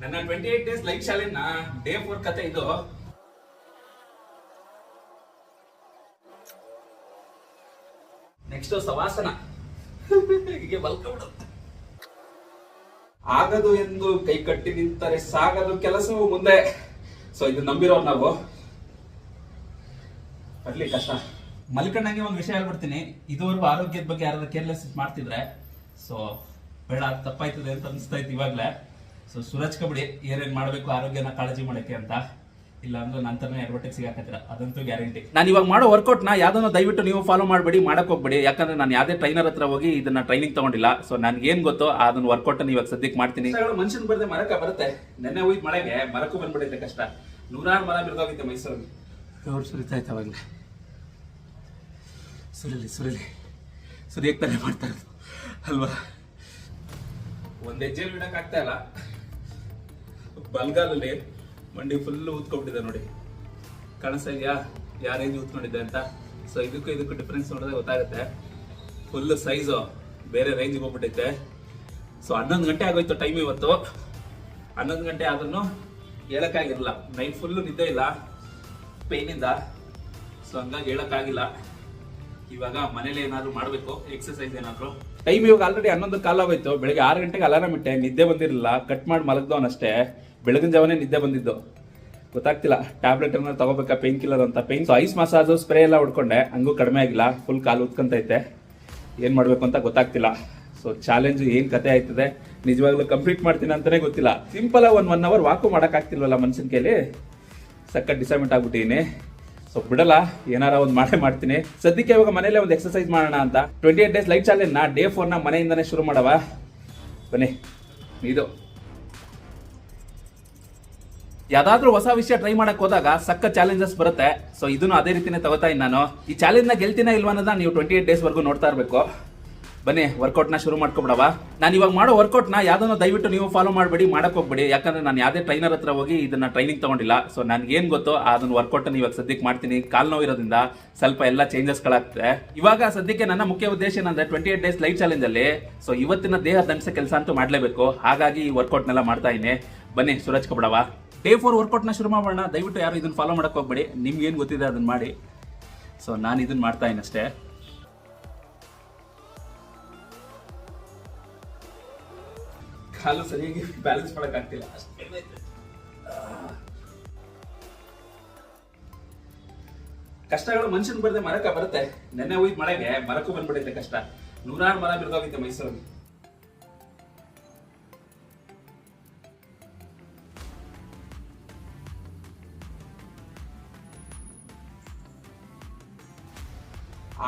ನನ್ನ twenty eight days life challenge day four ಕತೆ ಇದು. ನೆಕ್ಸ್ಟ್ ಸವಾಸನ. ಹೀಗೆ ಬಲ್ಕೊಂಡ್ಬಿಡು ಆಗದು ಎಂದು ಕೈ ಕಟ್ಟಿ ನಿಂತರೆ ಸಾಗದು ಕೆಲಸವು ಮುಂದೆ. ಸೊ ಇದು ನಂಬಿರೋ ನಾವು. ಬರ್ಲಿ ಕಷ್ಟ. ಮಲ್ಕೊಂಡಂಗೆ ಒಂದು ವಿಷಯ ಹೇಳ್ಬಿಡ್ತೀನಿ. ಇದುವರೆಗೂ ಆರೋಗ್ಯದ ಬಗ್ಗೆ ಯಾರಾದ್ರೂ ಕೇರ್ಲೆಸ್ ಮಾಡ್ತಿದ್ರೆ ಸೊ ಬೇಡ, ತಪ್ಪಾಯ್ತದೆ ಅಂತ ಅನಿಸ್ತಾ ಇತ್ತು ಇವಾಗ್ಲೇ. ಸೊ ಸುರಜ್ ಕಬಡಿ ಏನೇನು ಮಾಡಬೇಕು ಆರೋಗ್ಯನ ಕಾಳಜಿ ಮಾಡಕ್ಕೆ ಅಂತ? ಇಲ್ಲ ಅಂದ್ರೆ ನಂತರನೇ ಅಡ್ವರ್ಟೈಸ್ ಸಿಗಾಕತ್ತಿರ? ಅದಂತೂ ಗ್ಯಾರಂಟಿ ನಾನು ಇವಾಗ ಮಾಡೋ ವರ್ಕೌಟ್ ನಾ ಯಾವ್ದನ್ನ ದಯವಿಟ್ಟು ನೀವು ಫಾಲೋ ಮಾಡಬೇಡಿ ಮಾಡಕ್ ಹೋಗ್ಬೇಡಿ. ಯಾಕಂದ್ರೆ ನಾನು ಯಾವುದೇ ಟ್ರೈನರ್ ಹತ್ರ ಹೋಗಿ ಇದನ್ನ ಟ್ರೈನಿಂಗ್ ತಗೊಂಡಿಲ್ಲ. ಸೊ ನನ್ಗೆ ಏನ್ ಗೊತ್ತೋ ಅದನ್ನ ವರ್ಕೌಟ್ ಇವಾಗ ಸದ್ಯಕ್ಕೆ ಮಾಡ್ತೀನಿ. ಮನುಷ್ಯನ್ ಬರದೆ ಮರಕ ಬರುತ್ತೆ. ನೆನ್ನೆ ಹೋಗಿ ಮಳೆಗೆ ಮರಕ್ಕೂ ಬಂದ್ಬಿಟ್ಟಿದೆ ಕಷ್ಟ. ನೂರಾರು ಮರ ಬಿರ್ದೋಗಿದ್ದೆ ಮೈಸೂರಲ್ಲಿ. ಅವ್ರು ಸುರಿತಾ ಇತ್ತು ಅವಾಗಲೇ. ಸುರಿಲಿ ಸುರಿಲಿ. ಸುರಿಯಕ್ಕೆ ತಾನೇ ಮಾಡ್ತಾ ಇರೋದು. ಅಲ್ವಾ? ಒಂದ್ ಹೆಜ್ಜೆ ಬಿಡಕ್ ಆಗ್ತಾ ಇಲ್ಲ. ಬಲ್ಗಾಲಲ್ಲಿ ಮಂಡಿ ಫುಲ್ ಊದ್ಕೊಂಡಿದೆ ನೋಡಿ. ಕಾಣಿಸ್ತಾ ಇದೆಯಾ? ಯಾವ ರೇಂಜ್ ಊದ್ಕೊಂಡಿದ್ದೆ ಅಂತ? ಸೊ ಇದಕ್ಕೂ ಇದಕ್ಕೂ ಡಿಫ್ರೆನ್ಸ್ ನೋಡಿದ್ರೆ ಗೊತ್ತಾಗುತ್ತೆ. ಫುಲ್ ಸೈಜು ಬೇರೆ ರೇಂಜ್ ಹೋಗ್ಬಿಟ್ಟೈತೆ ಸೊ ಹನ್ನೊಂದು ಗಂಟೆ ಆಗೋಯ್ತು ಟೈಮ್ ಇವತ್ತು. ಹನ್ನೊಂದು ಗಂಟೆ ಆದ್ರೂ ಹೇಳೋಕ್ಕಾಗಿರಲಿಲ್ಲ ನೈಟ್ ಫುಲ್ಲು ನಿದ್ದೆ ಇಲ್ಲ. ಪೇನಿಂದ ಸೊ ಹಂಗಾಗಿ ಹೇಳೋಕ್ಕಾಗಿಲ್ಲ. ಇವಾಗ ಮನೇಲಿ ಏನಾದರೂ ಮಾಡಬೇಕು? ಎಕ್ಸಸೈಸ್ ಏನಾದರೂ? ಟೈಮ್ ಇವಾಗ ಆಲ್ರೆಡಿ ಹನ್ನೊಂದು ಕಾಲ ಆಗೋಯ್ತು ಬೆಳಗ್ಗೆ ಆರು ಗಂಟೆಗೆ ಅಲಾರಾಮ್ ಇಟ್ಟೆ. ನಿದ್ದೆ ಬಂದಿರಲಿಲ್ಲ. ಕಟ್ ಮಾಡಿ ಮಲಗ್ದವನಷ್ಟೇ. ಬೆಳಗಿನ ಜಾವನೇ ನಿದ್ದೆ ಬಂದಿದ್ದು. ಗೊತ್ತಾಗ್ತಿಲ್ಲ ಟ್ಯಾಬ್ಲೆಟ್ ಏನಾದ್ರು ತಗೋಬೇಕಾ ಪೇನ್ ಕಿಲ್ಲರ್ ಅಂತ. Pain so ice massage spray ಎಲ್ಲ ಹೊಡ್ಕೊಂಡೆ. ಹಂಗೂ ಕಡಿಮೆ ಆಗಿಲ್ಲ ಫುಲ್ ಕಾಲು ಉತ್ಕೊಂತೈತೆ ಏನು ಮಾಡಬೇಕು ಅಂತ ಗೊತ್ತಾಗ್ತಿಲ್ಲ. ಸೊ ಚಾಲೆಂಜ್ ಏನು ಕತೆ ಆಯ್ತದೆ? ನಿಜವಾಗ್ಲೂ ಕಂಪ್ಲೀಟ್ ಮಾಡ್ತೀನಿ ಅಂತಲೇ ಗೊತ್ತಿಲ್ಲ. ಸಿಂಪಲ್ ಒಂದ್ ಒನ್ ಅವರ್ ವಾಕು ಮಾಡೋಕ್ಕಾಗ್ತಿಲ್ವಲ್ಲ ಮನ್ಸಿನ ಕೈಲಿ? ಸಖತ್ ಡಿಸೈಮೆಂಟ್ ಆಗ್ಬಿಟ್ಟಿದ್ದೀನಿ ಸೊ ಬಿಡಲ್ಲ, ಏನಾರ ಒಂದು ಮಾಡೇ ಮಾಡ್ತೀನಿ. ಸದ್ಯಕ್ಕೆ ಇವಾಗ ಮನೇಲೆ ಒಂದು ಎಕ್ಸರ್ಸೈಸ್ ಮಾಡೋಣ ಅಂತ. Twenty eight days light challenge ನಾ ಡೇ ಫೋರ್ನ ಮನೆಯಿಂದಾನೇ ಶುರು ಮಾಡವ. ಬನ್ನಿ, ಇದು. ಯಾವ್ದಾದ್ರೂ ಹೊಸ ವಿಷಯ ಟ್ರೈ ಮಾಡಕ್ ಹೋದಾಗ ಸಕ್ಕ ಚಾಲೆಂಜಸ್ ಬರುತ್ತೆ. ಸೊ ಇದನ್ನು ಅದೇ ರೀತಿನೇ ತಗೋತಾ ಇದ್ದೀನಿ ನಾನು. ಈ ಚಾಲೆಂಜ್ನ ಗೆಲ್ತೀನ ಇಲ್ವಾ ಅನ್ನೋದನ್ನ ನೀವು ಟ್ವೆಂಟಿ ಏಟ್ ಡೇಸ್ ವರೆಗೂ ನೋಡ್ತಾ ಇರಬೇಕು. ಬನ್ನಿ ವರ್ಕೌಟ್ನ ಶುರು ಮಾಡ್ಕೊಬಿಡವ. ನಾನು ಇವಾಗ ಮಾಡೋ ವರ್ಕೌಟ್ನ ಯಾವ್ದನ್ನ ದಯವಿಟ್ಟು ನೀವು ಫಾಲೋ ಮಾಡಬೇಡಿ, ಮಾಡಕ್ ಹೋಗ್ಬೇಡಿ. ಯಾಕಂದ್ರೆ ನಾನು ಯಾವುದೇ ಟ್ರೈನರ್ ಹತ್ರ ಹೋಗಿ ಇದನ್ನ ಟ್ರೈನಿಂಗ್ ತಗೊಂಡಿಲ್ಲ. ಸೊ ನನಗೇನು ಗೊತ್ತೋ ಅದನ್ನ ವರ್ಕೌಟ್ ಇವಾಗ ಸದ್ಯಕ್ಕೆ ಮಾಡ್ತೀನಿ. ಕಾಲು ನೋವು ಇರೋದ್ರಿಂದ ಸ್ವಲ್ಪ ಎಲ್ಲ ಚೇಂಜಸ್ಗಳಾಗ್ತದೆ ಇವಾಗ ಸದ್ಯಕ್ಕೆ ನನ್ನ ಮುಖ್ಯ ಉದ್ದೇಶ ಏನಂದ್ರೆ twenty eight days life challenge ಅಲ್ಲಿ ಸೊ ಇವತ್ತಿನ ದೇಹ ದಂಡಿಸೋ ಕೆಲಸ ಅಂತೂ ಮಾಡಲೇಬೇಕು. ಹಾಗಾಗಿ ಈ ವರ್ಕೌಟ್ ನೆಲ್ಲ ಮಾಡ್ತಾ ಇದೀನಿ ಬನ್ನಿ, ಸುರಜ್ ಕಬಡವ ಡೇ ಫೋರ್ ವರ್ಕೌಟ್ನ ಶುರು ಮಾಡೋಣ ದಯವಿಟ್ಟು ಯಾರು ಇದನ್ನ ಫಾಲೋ ಮಾಡಕ್ ಹೋಗ್ಬೇಡಿ. ನಿಮ್ಗೆ ಏನ್ ಗೊತ್ತಿದೆ ಅದನ್ನ ಮಾಡಿ. ಸೊ ನಾನು ಇದನ್ನ ಮಾಡ್ತಾ ಇದೀನಿ ಅಷ್ಟೇ. ಕಾಲು ಸರಿಯಾಗಿ ಬ್ಯಾಲೆನ್ಸ್ ಮಾಡಕ್ ಆಗ್ತಿಲ್ಲ. ಕಷ್ಟಗಳು ಮನುಷ್ಯನ್ ಬರದೆ ಮರಕ ಬರುತ್ತೆ. ನೆನ್ನೆ ಹೋಯ್ತು ಮಳೆಗೆ ಮರಕ್ಕೂ ಬಂದ್ಬಿಟ್ಟೈತೆ ಕಷ್ಟ. ನೂರಾರು ಮರ ಬಿರ್ದೋಗಿತ್ತೆ ಮೈಸೂರಲ್ಲಿ.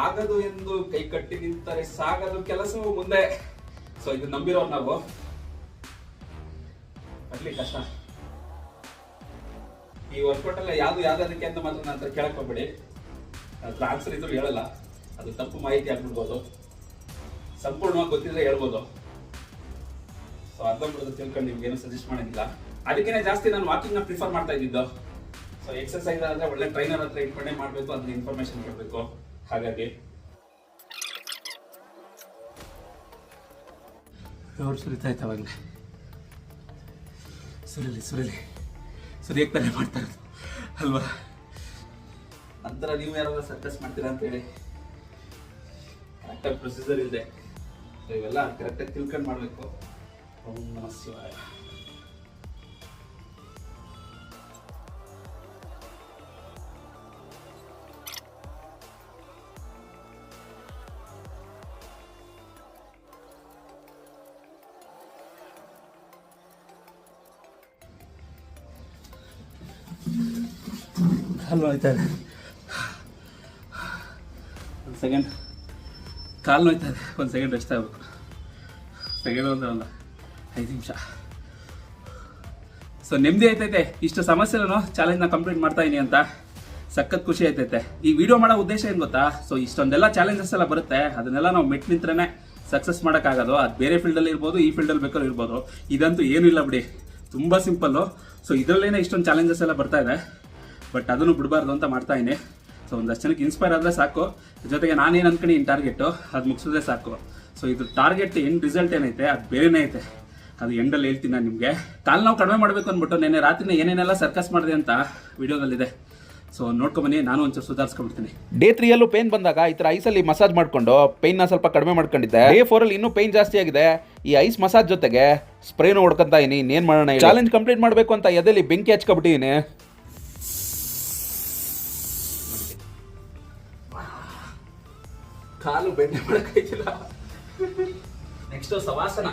ಆಗದು ಎಂದು ಕೈ ಕಟ್ಟಿ ನಿಂತರೆ ಸಾಗದು ಕೆಲಸವೂ ಮುಂದೆ. ಸೊ ಇದು ನಂಬಿರೋ ನಾವು. ಅಲ್ಲಿ ಕಷ್ಟ. ಈ ವರ್ಕೌಟ್ ಎಲ್ಲ ಯಾವ್ದು ಯಾವ್ದಕ್ಕೆ ಅಂತ ಮಾತ್ರ ನಾನು ಹತ್ರ ಕೇಳಕ್ ಹೋಗ್ಬೇಡಿ. ಅದ್ರ ಆನ್ಸರ್ ಇದ್ರು ಹೇಳಲ್ಲ. ಅದು ತಪ್ಪು ಮಾಹಿತಿ ಆಗ್ಬಿಡ್ಬೋದು. ಸಂಪೂರ್ಣವಾಗಿ ಗೊತ್ತಿದ್ರೆ ಹೇಳ್ಬೋದು. ಸೊ ಅರ್ಧಂಬರ್ಧ ತಿಳ್ಕೊಂಡು ನಿಮ್ಗೆ ಏನು ಸಜೆಸ್ಟ್ ಮಾಡೋದಿಲ್ಲ. ಅದಕ್ಕೇನೆ ಜಾಸ್ತಿ ನಾನು ವಾಕಿಂಗ್ನ ಪ್ರಿಫರ್ ಮಾಡ್ತಾ ಇದ್ದಿದ್ದು. ಸೊ ಎಕ್ಸರ್ಸೈಸ್ ಆದರೆ ಒಳ್ಳೆ ಟ್ರೈನರ್ ಹತ್ರ ಇಟ್ಕೊಂಡೇ ಮಾಡಬೇಕು, ಅದನ್ನ ಇನ್ಫಾರ್ಮೇಶನ್ ಕೊಡ್ಬೇಕು ಹಾಗಾಗಿ ಅವ್ರು ಸುರಿತಾ ಇತ್ತು ಅವಾಗಲೇ ಸುರಿಲಿ ಸುರಿಲಿ. ಸುರಿಯಕ್ಕೆ ತಾನೇ ಮಾಡ್ತಾ ಇರೋದು. ಅಲ್ವಾ? ನಂತರ ನೀವು ಯಾರಾದ್ರೂ ಸರ್ಕಸ್ ಮಾಡ್ತೀರಾ ಅಂತೇಳಿ ಕರೆಕ್ಟಾಗಿ ಪ್ರೊಸೀಜರ್ ಇದೆ So ಇವೆಲ್ಲ ಕರೆಕ್ಟಾಗಿ ತಿಳ್ಕೊಂಡು ಮಾಡಬೇಕು. ಓಂ ನಮಃ ಕಾಲು ನೋಯ್ತಾ ಇದೆ. ಒಂದು ಸೆಕೆಂಡ್ ಕಾಲು ನೋಯ್ತಾ ಇದೆ. ಒಂದು ಸೆಕೆಂಡ್ ರೆಸ್ಟ್ ಆಗಬೇಕು. ಸೆಕೆಂಡ್ ಒಂದು ಒಂದು ಐದು ನಿಮಿಷ. ಸೊ ನೆಮ್ಮದಿ ಆಯ್ತೈತೆ. ಇಷ್ಟು ಸಮಸ್ಯೆలను ಚಾಲೆಂಜ್ನ ಕಂಪ್ಲೀಟ್ ಮಾಡ್ತಾ ಇದೀನಿ ಅಂತ ಸಖತ್ ಖುಷಿ ಆಯ್ತೈತೆ. ಈ ವಿಡಿಯೋ ಮಾಡೋ ಉದ್ದೇಶ ಏನು ಗೊತ್ತಾ? ಸೊ ಇಷ್ಟೊಂದೆಲ್ಲ ಚಾಲೆಂಜಸ್ ಎಲ್ಲ ಬರುತ್ತೆ. ಅದನ್ನೆಲ್ಲ ನಾವು ಮೆಟ್ ನಿಂತ್ರೇ ಸಕ್ಸಸ್ ಮಾಡೋಕ್ಕಾಗೋದು. ಅದು ಬೇರೆ ಫೀಲ್ಡಲ್ಲಿ ಇರ್ಬೋದು, ಈ ಫೀಲ್ಡಲ್ಲಿ ಬೇಕಾದ್ರೂ ಇರ್ಬೋದು. ಇದಂತೂ ಏನೂ ಇಲ್ಲ ಬಿಡಿ. ತುಂಬ ಸಿಂಪಲ್ಲು ಸೊ ಇದರಲ್ಲೇನೆ ಇಷ್ಟೊಂದು ಚಾಲೆಂಜಸ್ ಎಲ್ಲ ಬರ್ತಾ ಇದೆ. ಬಟ್ ಅದನ್ನು ಬಿಡಬಾರ್ದು ಅಂತ ಮಾಡ್ತಾ ಇದ್ದೀನಿ. ಸೊ ಒಂದಷ್ಟು ಜನಕ್ಕೆ ಇನ್ಸ್ಪೈರ್ ಆದರೆ ಸಾಕು. ಜೊತೆಗೆ ನಾನೇನು ಅಂದ್ಕೊಂಡು ಇನ್ ಟಾರ್ಗೆಟು ಅದು ಮುಗಿಸೋದೇ ಸಾಕು. ಸೊ ಇದು ಟಾರ್ಗೆಟ್ ಏನು ರಿಸಲ್ಟ್ ಏನೈತೆ? ಅದು ಬೇರೆನೇ ಐತೆ. ಅದು ಎಂಡಲ್ಲಿ ಹೇಳ್ತೀನಿ ನಾನು ನಿಮಗೆ. ಕಾಲು ನಾವು ಕಡಿಮೆ ಮಾಡಬೇಕು ಅಂದ್ಬಿಟ್ಟು ನೆನ್ನೆ ರಾತ್ರಿನೇ ಏನೇನೆಲ್ಲ ಸರ್ಕಸ್ ಮಾಡಿದೆ ಅಂತ ವಿಡಿಯೋದಲ್ಲಿದೆ. ಸೊ ನೋಡ್ಕೊಂಬನ್ನಿ ನಾನು ಒಂಚೂರು ಸುಧಾರಿಸ್ಕೊಂಡ್ಬಿಡ್ತೀನಿ. ಡೇ ತ್ರೀಯಲ್ಲೂ ಪೇನ್ ಬಂದಾಗ ಈ ಥರ ಐಸಲ್ಲಿ ಮಸಾಜ್ ಮಾಡಿಕೊಂಡು ಪೇನ್ನ ಸ್ವಲ್ಪ ಕಡಿಮೆ ಮಾಡ್ಕೊಂಡಿದ್ದೆ. ಡೇ ಫೋರಲ್ಲಿ ಇನ್ನೂ ಪೇನ್ ಜಾಸ್ತಿ ಆಗಿದೆ. ಈ ಐಸ್ ಮಸಾಜ್ ಜೊತೆಗೆ ಸ್ಪ್ರೇನು ಹೊಡ್ಕೊಂತ ಇದೀನಿ ಇನ್ನೇನು ಮಾಡೋಣ ಚಾಲೆಂಜ್ ಕಂಪ್ಲೀಟ್ ಮಾಡಬೇಕು ಅಂತ ಎದೆಲಿ ಬೆಂಕಿ ಹಚ್ಕೊಬಿಟ್ಟಿದ್ದೀನಿ ಕಾಲು ಬೆಂಡೆ ಮಾಡಕ್ಕಾಯ್ತಿಲ್ಲ. ನೆಕ್ಸ್ಟ್ ಸವಾಸನ.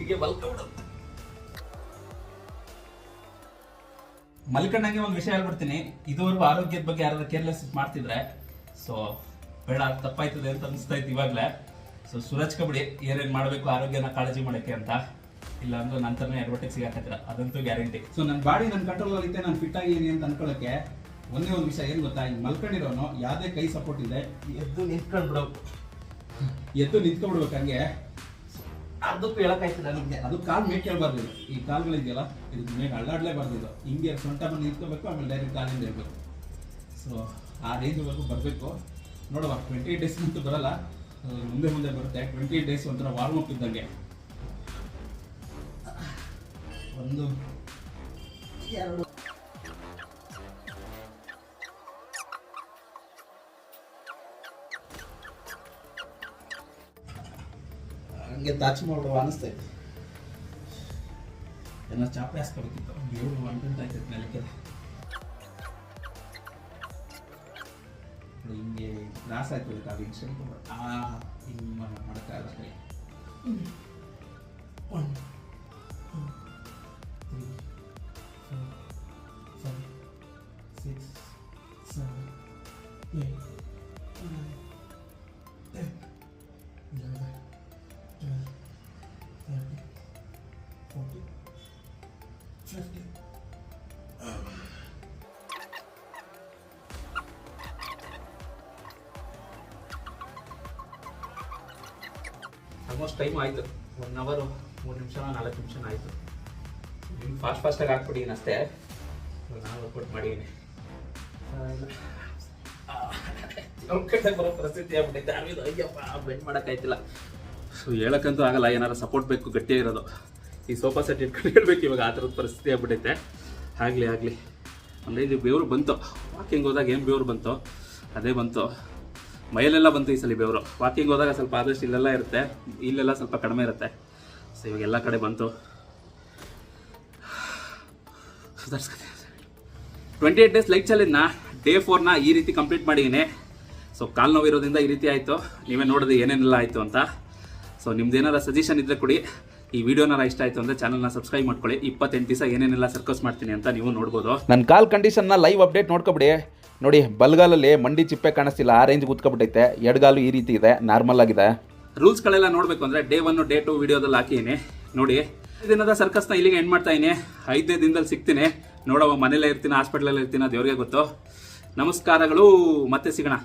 ಹೀಗೆ ಮಲ್ಕೊಂಡಂಗೆ ಒಂದು ವಿಷಯ ಹೇಳ್ಬಿಡ್ತೀನಿ. ಇದುವರೆಗೂ ಆರೋಗ್ಯದ ಬಗ್ಗೆ ಯಾರಾದ್ರೂ ಕೇರ್ಲೆಸ್ ಮಾಡ್ತಿದ್ರೆ ಸೊ ಬೇಡ ತಪ್ಪಾಯ್ತದೆ ಅಂತ ಅನಿಸ್ತಾ ಇತ್ತು ಇವಾಗ್ಲೇ. ಸೊ ಸುರಾಜ್ ಕಬಡ್ಡಿ ಏನೇನ್ ಮಾಡಬೇಕು ಆರೋಗ್ಯನ ಕಾಳಜಿ ಮಾಡಕ್ಕೆ ಅಂತ. ಇಲ್ಲ ಅಂದ್ರೆ ನಂತರನೇ ಅಡ್ವರ್ಟೈಸ್ ಸಿಗಾಕತ್ತಿರ. ಅದಂತೂ ಗ್ಯಾರಂಟಿ ಸೊ ನನ್ನ ಬಾಡಿ ನನ್ನ ಕಂಟ್ರೋಲ್ ಐತೆ ನಾನು ಫಿಟ್ ಆಗಿದ್ದೀನಿ ಅಂತ ಅನ್ಕೊಳ್ಳೋಕೆ ಒಂದೇ ಒಂದು ವಿಷಯ ಏನು ಗೊತ್ತಾ? ಹಿಂಗೆ ಮಲ್ಕೊಂಡಿರೋನು ಯಾವುದೇ ಕೈ ಸಪೋರ್ಟ್ ಇದೆ ಎದ್ದು ನಿಂತ್ಕೊಂಡ್ಬಿಡೋಕು ಎದ್ದು ನಿಂತ್ಕೊಂಡ್ಬಿಡ್ಬೇಕು ಹಂಗೆ. ಅದಕ್ಕೂ ಹೇಳಕ್ಕಾಯ್ತಿಲ್ಲ ನಿಮಗೆ. ಅದು ಕಾಲ್ ಮೇಲ್ ಕೇಳಬಾರ್ದು. ಈ ಕಾಲ್ಗಳಿದೆಯಲ್ಲ ಇದು ಮೇಲೆ ಅಳ್ಳಾಡ್ಲೇಬಾರ್ದು ಇದು. ಹಿಂಗೆ ಸೊಂಟ ಬಂದು ನಿಂತ್ಕೋಬೇಕು ಆಮೇಲೆ ಡೈರೆಕ್ಟ್ ಕಾಲಿಂದ ಇರಬೇಕು ಸೊ ಆ ರೇಂಜ್ವರೆಗೂ ಬರಬೇಕು. ನೋಡುವ ಟ್ವೆಂಟಿ ಡೇಸ್ ಅಂತೂ ಬರಲ್ಲ. ಮುಂದೆ ಮುಂದೆ ಬರುತ್ತೆ. ಟ್ವೆಂಟಿ ಡೇಸ್ ಒಂಥರ ವಾರ್ಮ್ ಅಪ್ ಇದ್ದಂಗೆ. ಒಂದು ಎರಡು. ಟಚ್ ಮಾಡುವ ಅನಿಸ್ತೈತೆ ಎಲ್ಲ ಚಾಪೆ ಹಾಸ್ಕೊಬೇಕಿತ್ತು. ಏಳು ಅಂಟಂಟ್ ಆಯ್ತೈತೆ ನೆಲಕ್ಕೆ. ಹಿಂಗೆ ತ್ರಾಸ ಆಯ್ತು ಕಾಲು ಹಿಂಗೆ ಆ, ಹಿಂಗೆ ಮಾಡೋಕ್ಕಾಗಲ್ಲ ಕೈ ಒನ್ ಆಲ್ಮೋಸ್ಟ್ ಟೈಮ್ ಆಯಿತು. ಒನ್ ಅವರು ಮೂರು ನಿಮಿಷ ನಾಲ್ಕು ನಿಮಿಷ ಆಯಿತು. ನಿಮ್ಗೆ ಫಾಸ್ಟ್ ಫಾಸ್ಟಾಗಿ ಹಾಕ್ಬಿಟ್ಟಿದ್ದೀನಿ ಅಷ್ಟೇ. ನಾನು ವರ್ಕೌಟ್ ಮಾಡಿದ್ದೀನಿ ಬರೋ ಪರಿಸ್ಥಿತಿ ಆಗ್ಬಿಟ್ಟೈತೆ ಆಮೇಲೆ ಅಯ್ಯಪ್ಪ ಬೆಂಡ್ ಮಾಡೋಕ್ಕಾಯ್ತಿಲ್ಲ ಸೊ ಹೇಳಕ್ಕಂತೂ ಆಗಲ್ಲ. ಏನಾರು ಸಪೋರ್ಟ್ ಬೇಕು, ಗಟ್ಟಿಯಾಗಿರೋದು. ಈ ಸೋಫಾ ಸೆಟ್ ಇಟ್ಕೊಂಡು ಹೇಳ್ಬೇಕು. ಇವಾಗ ಆ ಥರದ ಪರಿಸ್ಥಿತಿ ಆಗ್ಬಿಟ್ಟೈತೆ ಆಗಲಿ ಆಗಲಿ. ಅಂದರೆ ಇದು ಬೆವರು ಬಂತು. ವಾಕಿಂಗ್ ಹೋದಾಗ ಏನು ಬೇವ್ರು ಬಂತು? ಅದೇ ಬಂತು. ಮೈಲೆಲ್ಲ ಬಂತು ಈ ಸಲ ಬೆವರು. ವಾಕಿಂಗ್ ಹೋದಾಗ ಸ್ವಲ್ಪ ಆದಷ್ಟು ಇಲ್ಲೆಲ್ಲ ಇರುತ್ತೆ. ಇಲ್ಲೆಲ್ಲ ಸ್ವಲ್ಪ ಕಡಿಮೆ ಇರುತ್ತೆ. ಸೊ ಇವಾಗ ಎಲ್ಲ ಕಡೆ ಬಂತು. ಸುಧಾರಿಸ್ಕೊತೀನಿ ಟ್ವೆಂಟಿ ಏಟ್ ಡೇಸ್ ಲೈಟ್ ಚಾಲೆಂಜ್ನ ಡೇ ಫೋರ್ನ ಈ ರೀತಿ ಕಂಪ್ಲೀಟ್ ಮಾಡಿದ್ದೀನಿ. ಸೊ ಕಾಲು ನೋವು ಇರೋದ್ರಿಂದ ಈ ರೀತಿ ಆಯಿತು. ನೀವೇ ನೋಡಿದ್ರೆ ಏನೇನೆಲ್ಲ ಆಯಿತು ಅಂತ. ಸೊ ನಿಮ್ದು ಏನಾರ ಸಜೆಷನ್ ಇದ್ದರೆ ಕೊಡಿ. ಈ ವಿಡಿಯೋನಾರ ಇಷ್ಟ ಆಯಿತು ಅಂದರೆ ಚಾನಲ್ನ ಸಬ್ಸ್ಕ್ರೈಬ್ ಮಾಡ್ಕೊಳ್ಳಿ. ಇಪ್ಪತ್ತೆಂಟು ದಿವಸ ಏನೇನೆಲ್ಲ ಸರ್ಕಸ್ ಮಾಡ್ತೀನಿ ಅಂತ ನೀವು ನೋಡ್ಬೋದು. ನನ್ನ ಕಾಲ್ ಕಂಡೀಷನ್ನ ಲೈವ್ ಅಪ್ಡೇಟ್ ನೋಡ್ಕೊಬಿಡಿ. ನೋಡಿ, ಬಲ್ಗಾಲಲ್ಲಿ ಮಂಡಿ ಚಿಪ್ಪೆ ಕಾಣಿಸ್ತಿಲ್ಲ, ಆ ರೇಂಜ್ ಕೂತ್ಕೊಬಿಟ್ಟೈತೆ ಎಡಗಾಲು ಈ ರೀತಿ ಇದೆ ನಾರ್ಮಲ್ ಆಗಿದೆ. ರೂಲ್ಸ್ಗಳೆಲ್ಲ ನೋಡಬೇಕು ಅಂದರೆ ಡೇ ಒನ್ ಡೇ ಟು ವಿಡಿಯೋದಲ್ಲಿ ಹಾಕಿದ್ದೀನಿ. ನೋಡಿ ದಿನದ ಸರ್ಕಸ್ನ ಇಲ್ಲಿಗೆ ಎಂಡ್ ಮಾಡ್ತಾ ಇದ್ದೀನಿ. ಐದನೇ ದಿನದಲ್ಲಿ ಸಿಗ್ತೀನಿ. ನೋಡವ ಮನೇಲೇ ಇರ್ತೀನಿ ಹಾಸ್ಪಿಟ್ಲಲ್ಲೇ ಇರ್ತೀನಿ ದೇವ್ರಿಗೆ ಗೊತ್ತು. ನಮಸ್ಕಾರಗಳು, ಮತ್ತೆ ಸಿಗೋಣ.